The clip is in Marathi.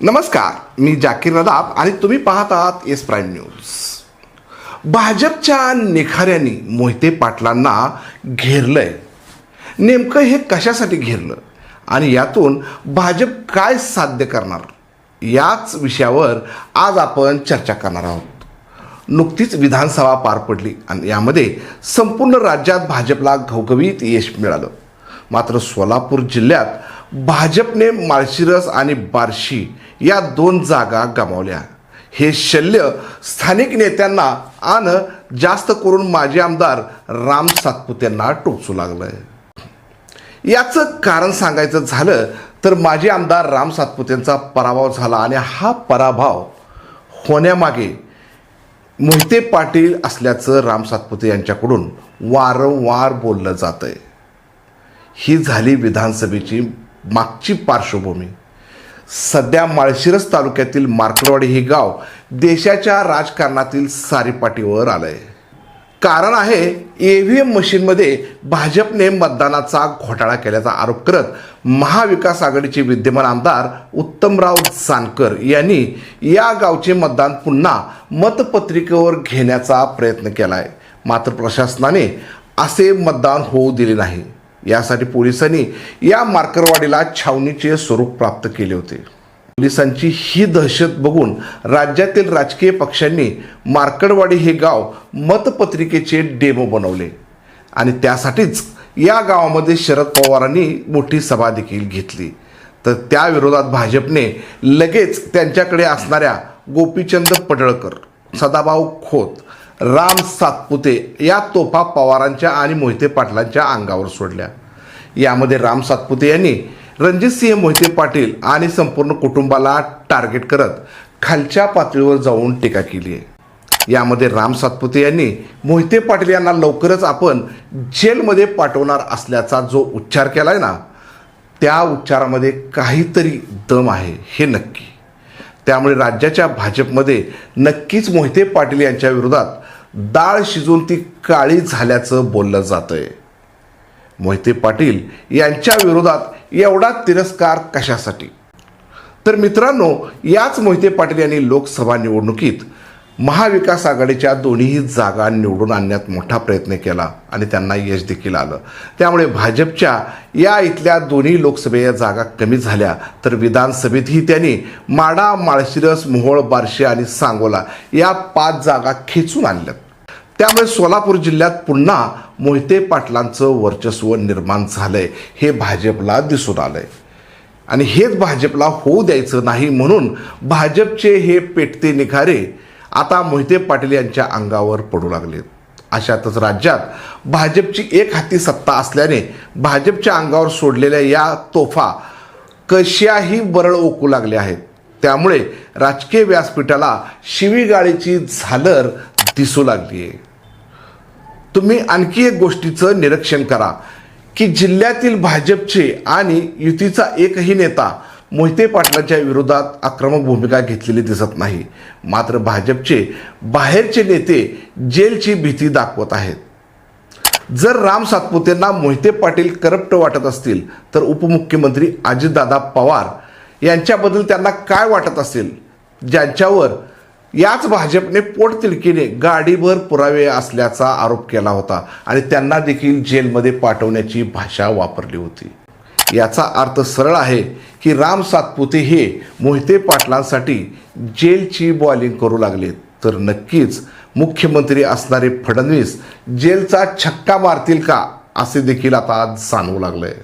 नमस्कार मी जाकीर नदाब आणि तुम्ही पाहत आहात एस प्राईम न्यूज. भाजपच्या निखाऱ्यांनी मोहिते पाटलांना घेरलंय. नेमकं हे कशासाठी घेरलं आणि यातून भाजप काय साध्य करणार? याच विषयावर आज आपण चर्चा करणार आहोत. नुकतीच विधानसभा पार पडली आणि यामध्ये संपूर्ण राज्यात भाजपला घवघवीत यश मिळालं. मात्र सोलापूर जिल्ह्यात भाजपने माळशिरस आणि बार्शी या दोन जागा गमावल्या. हे शल्य स्थानिक नेत्यांना आणि जास्त करून माजी आमदार राम सातपुत्यांना टोचू लागलंय. याचं कारण सांगायचं झालं तर माजी आमदार राम सातपुतेंचा पराभव झाला आणि हा पराभव होण्यामागे मोहिते पाटील असल्याचं राम सातपुते यांच्याकडून वारंवार बोललं जात आहे ही झाली विधानसभेची मागची पार्श्वभूमी. सध्या माळशिरस तालुक्यातील मार्कडवाडी हे गाव देशाच्या राजकारणातील सारीपाटीवर आलंय. कारण आहे ई व्ही एम मशीनमध्ये भाजपने मतदानाचा घोटाळा केल्याचा आरोप करत महाविकास आघाडीचे विद्यमान आमदार उत्तमराव जानकर यांनी या गावचे मतदान पुन्हा मतपत्रिकेवर घेण्याचा प्रयत्न केला आहे मात्र प्रशासनाने असे मतदान होऊ दिले नाही. यासाठी पोलिसांनी या मार्करवाडीला छावणीचे स्वरूप प्राप्त केले होते. पोलिसांची ही दहशत बघून राज्यातील राजकीय पक्षांनी मार्कडवाडी हे गाव मतपत्रिकेचे डेमो बनवले आणि त्यासाठीच या गावामध्ये शरद पवारांनी मोठी सभा देखील घेतली. तर त्या विरोधात भाजपने लगेच त्यांच्याकडे असणाऱ्या गोपीचंद पडळकर सदाभाऊ खोत राम सातपुते या तोफा पवारांच्या आणि मोहिते पाटलांच्या अंगावर सोडल्या. यामध्ये राम सातपुते यांनी रणजितसिंह मोहिते पाटील आणि संपूर्ण कुटुंबाला टार्गेट करत खालच्या पातळीवर जाऊन टीका केली आहे. यामध्ये राम सातपुते यांनी मोहिते पाटील यांना लवकरच आपण जेलमध्ये पाठवणार असल्याचा जो उच्चार केला आहे ना त्या उच्चारामध्ये काहीतरी दम आहे हे नक्की. त्यामुळे राज्याच्या भाजपमध्ये नक्कीच मोहिते पाटील यांच्या विरोधात डाळ शिजून ती काळी झाल्याचं बोललं जातंय. मोहिते पाटील यांच्या विरोधात एवढा तिरस्कार कशासाठी? तर मित्रांनो याच मोहिते पाटील यांनी लोकसभा निवडणुकीत महाविकास आघाडीच्या दोन्हीही जागा निवडून आणण्यात मोठा प्रयत्न केला आणि त्यांना यश देखील आलं. त्यामुळे भाजपच्या या इथल्या दोन्ही लोकसभेच्या जागा कमी झाल्या. तर विधानसभेतही त्यांनी माडा माळशिरस मोहोळ बार्शी आणि सांगोला या पाच जागा खेचून आणल्यात. त्यामुळे सोलापूर जिल्ह्यात पुन्हा मोहिते पाटलांचं वर्चस्व निर्माण झालंय हे भाजपला दिसून आलंय. आणि हेच भाजपला होऊ द्यायचं नाही म्हणून भाजपचे हे पेटते निखारे आता मोहिते पाटील यांच्या अंगावर पडू लागलेत. अशातच राज्यात भाजपची एक हाती सत्ता असल्याने भाजपच्या अंगावर सोडलेल्या या तोफा कशाही बरळ ओकू लागल्या आहेत. त्यामुळे राजकीय व्यासपीठाला शिवीगाळीची झालर दिसू लागली आहे तुम्ही आणखी एक गोष्टीचं निरीक्षण करा की जिल्ह्यातील भाजपचे आणि युतीचा एकही नेता मोहिते पाटलांच्या विरोधात आक्रमक भूमिका घेतलेली दिसत नाही. मात्र भाजपचे बाहेरचे नेते जेलची भीती दाखवत आहेत. जर राम सातपुतेंना मोहिते पाटील करप्ट वाटत असतील तर उपमुख्यमंत्री अजितदादा पवार यांच्याबद्दल त्यांना काय वाटत असेल? ज्यांच्यावर याच भाजपने पोटतिडकीने गाडीभर पुरावे असल्याचा आरोप केला होता आणि त्यांना देखील जेलमध्ये पाठवण्याची भाषा वापरली होती. याचा अर्थ सरळ आहे की राम सातपुते हे मोहिते पाटलांसाठी जेलची बॉलिंग करू लागले. तर नक्कीच मुख्यमंत्री असणारे फडणवीस जेलचा छक्का मारतील का असे देखील आता जाणवू लागलंय